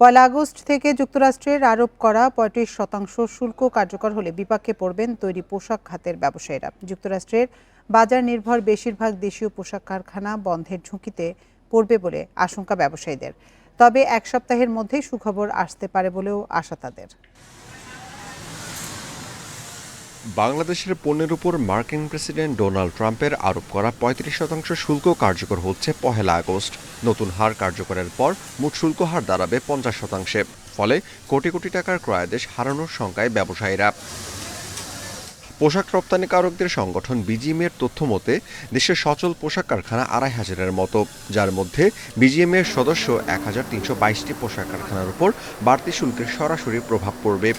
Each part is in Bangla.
পয়লা আগস্ট থেকে যুক্তরাষ্ট্রের আরোপ করা পঁয়ত্রিশ শতাংশ শুল্ক কার্যকর হলে বিপাকে পড়বেন তৈরি পোশাক খাতের ব্যবসায়ীরা। যুক্তরাষ্ট্রের বাজার নির্ভর বেশিরভাগ দেশীয় পোশাক কারখানা বন্ধের ঝুঁকিতে পড়বে বলে আশঙ্কা ব্যবসায়ীদের। তবে এক সপ্তাহের মধ্যেই সুখবর আসতে পারে বলেও আশা তাদের। বাংলাদেশের পণ্যের উপর মার্কিন প্রেসিডেন্ট ডোনাল্ড ট্রাম্পের আরোপ করা পঁয়ত্রিশ শতাংশ শুল্ক কার্যকর হচ্ছে পহেলা আগস্ট। নতুন হার কার্যকরের পর মোট শুল্ক হার দাঁড়াবে পঞ্চাশ শতাংশে। ফলে কোটি কোটি টাকার ক্রয়াদেশ হারানোর শঙ্কায় ব্যবসায়ীরা। পোশাক রপ্তানিকারকদের সংগঠন বিজিএমের তথ্য মতে, দেশের সচল পোশাক কারখানা আড়াই হাজারের মতো, যার মধ্যে বিজিএমের সদস্য এক হাজার তিনশো বাইশটি পোশাক কারখানার উপর বাড়তি শুল্কের সরাসরি প্রভাব পড়বে।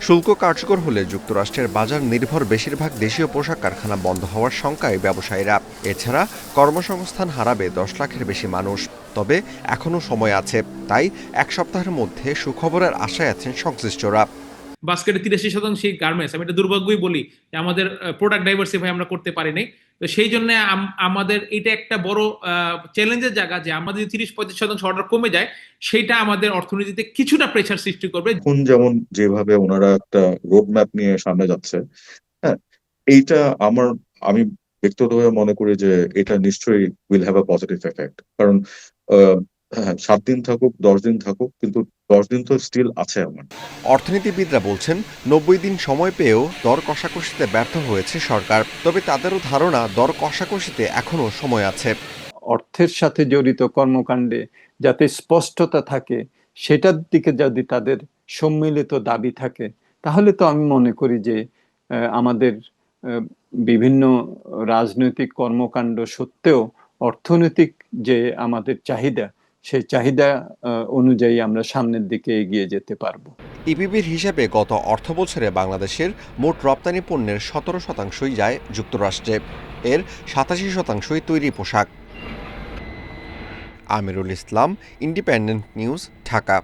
শুল্ক কার্যকর হলে যুক্তরাষ্ট্রের বাজার নির্ভর বেশিরভাগ দেশীয় পোশাক কারখানা বন্ধ হওয়ার শঙ্কায় ব্যবসায়ীরা। এছাড়া কর্মসংস্থান হারাবে দশ লাখের বেশি মানুষ। তবে এখনও সময় আছে। তাই এক সপ্তাহের মধ্যে সুখবরের আশায় আছেন সংশ্লিষ্টরা। বাস্কেটে তিরাশি শতাংশ গার্মেন্টস আমি এটা দুর্ভাগ্যই বলি যে আমাদের প্রোডাক্ট ডাইভার্সিফাই আমরা করতে পারিনি তো সেই জন্য আমাদের এটা একটা বড় চ্যালেঞ্জের জায়গা যে আমাদের তিরিশ পঁয়ত্রিশ শতাংশ অর্ডার কমে যায় সেটা আমাদের অর্থনীতিতে কিছুটা প্রেশার সৃষ্টি করবে। এখন যেমন যেভাবে ওনারা একটা রোড ম্যাপ নিয়ে সামনে যাচ্ছে হ্যাঁ এইটা আমার, আমি ব্যক্তিগতভাবে মনে করি যে এটা নিশ্চয়ই will have a positive effect কারণ হ্যাঁ সাত দিন থাকুক, দশ দিন থাকুক, কিন্তু দশ দিন তো স্টিল আছে আমার। অর্থনীতিবিদরা বলছেন নব্বই দিন সময় পেয়েও দর কষাকষিতে ব্যর্থ হয়েছে সরকার তবে তাদেরও ধারণা দর কষাকষিতে এখনও সময় আছে। অর্থের সাথে জড়িত কর্মকাণ্ডে যাতে স্পষ্টতা থাকে সেটার দিকে যদি তাদের সম্মিলিত দাবি থাকে তাহলে তো আমি মনে করি যে আমাদের বিভিন্ন রাজনৈতিক কর্মকাণ্ড সত্ত্বেও অর্থনৈতিক যে আমাদের চাহিদা সেই চাহিদা অনুযায়ী আমরা সামনের দিকে এগিয়ে যেতে পারব। ইপিবির হিসাবে গত অর্থ বছরে বাংলাদেশের মোট রপ্তানি পণ্যের সতেরো শতাংশই যায় যুক্তরাষ্ট্রে। এর সাতাশি শতাংশই তৈরি পোশাক। Amirul Islam, independent news, Dhaka.